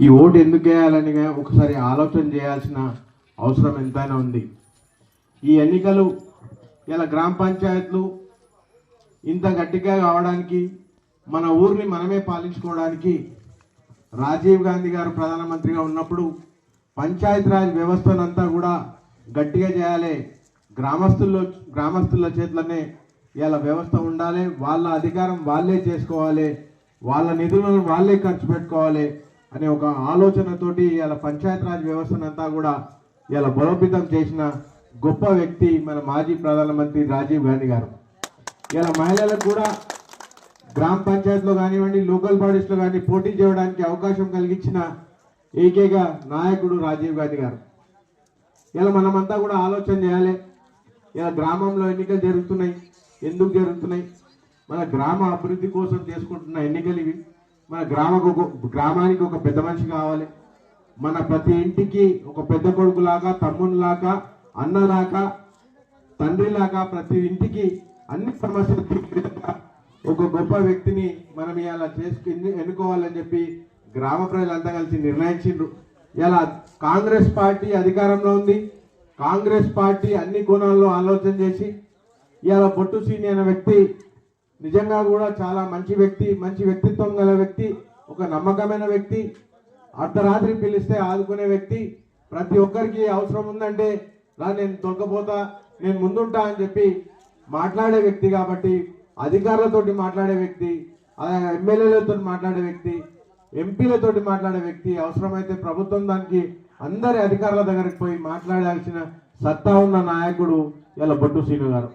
ఈ ఓటు ఎందుకు వేయాలని ఒకసారి ఆలోచన చేయాల్సిన అవసరం ఎంతైనా ఉంది. ఈ ఎన్నికలు ఇలా గ్రామ పంచాయత్లు ఇంత గట్టిగా కావడానికి మన ఊరిని మనమే పాలించుకోవడానికి రాజీవ్ గాంధీ గారు ప్రధానమంత్రిగా ఉన్నప్పుడు పంచాయతీరాజ్ వ్యవస్థనంతా కూడా గట్టిగా చేయాలి. గ్రామస్తుల్లో గ్రామస్తుల చేతిలోనే ఇలా వ్యవస్థ ఉండాలి. వాళ్ళ అధికారం వాళ్ళే చేసుకోవాలి. వాళ్ళ నిధులను వాళ్ళే ఖర్చు పెట్టుకోవాలి. అనే ఒక ఆలోచనతోటి ఇలా పంచాయతీరాజ్ వ్యవస్థనంతా కూడా ఇలా బలోపేతం చేసిన గొప్ప వ్యక్తి మన మాజీ ప్రధానమంత్రి రాజీవ్ గాంధీ గారు. ఇలా మహిళలకు కూడా గ్రామ పంచాయతీలో కానివ్వండి లోకల్ బాడీస్లో కానీ పోటీ చేయడానికి అవకాశం కలిగించిన ఏకైక నాయకుడు రాజీవ్ గాంధీ గారు. ఇలా మనమంతా కూడా ఆలోచన చేయాలి. ఇలా గ్రామంలో ఎన్నికలు జరుగుతున్నాయి. ఎందుకు జరుగుతున్నాయి? మన గ్రామ అభివృద్ధి కోసం చేసుకుంటున్న ఎన్నికలు ఇవి. మన గ్రామకు ఒక గ్రామానికి ఒక పెద్ద మనిషి కావాలి. మన ప్రతి ఇంటికి ఒక పెద్ద కొడుకులాగా తమ్మునిలాగా అన్నలాగా తండ్రిలాగా ప్రతి ఇంటికి అన్ని సమస్యలు ఒక గొప్ప వ్యక్తిని మనం ఇలా చేసుకుని ఎన్నుకోవాలని చెప్పి గ్రామ ప్రజలంతా కలిసి నిర్ణయించిండ్రు. ఇలా కాంగ్రెస్ పార్టీ అధికారంలో ఉంది. కాంగ్రెస్ పార్టీ అన్ని కోణాల్లో ఆలోచన చేసి ఇవాళ బొట్టు సీని అనే వ్యక్తి నిజంగా కూడా చాలా మంచి వ్యక్తి మంచి వ్యక్తిత్వం గల వ్యక్తి ఒక నమ్మకమైన వ్యక్తి అర్ధరాత్రి పిలిస్తే ఆదుకునే వ్యక్తి. ప్రతి ఒక్కరికి అవసరం ఉందంటే రా నేను తొలకపోతా నేను ముందుంటా అని చెప్పి మాట్లాడే వ్యక్తి కాబట్టి అధికారులతోటి మాట్లాడే వ్యక్తి ఎమ్మెల్యేలతో మాట్లాడే వ్యక్తి ఎంపీలతోటి మాట్లాడే వ్యక్తి అవసరమైతే ప్రభుత్వం దానికి అందరి అధికారుల దగ్గరికి పోయి మాట్లాడాల్సిన సత్తా ఉన్న నాయకుడు ఇలా బొట్టు శ్రీను గారు.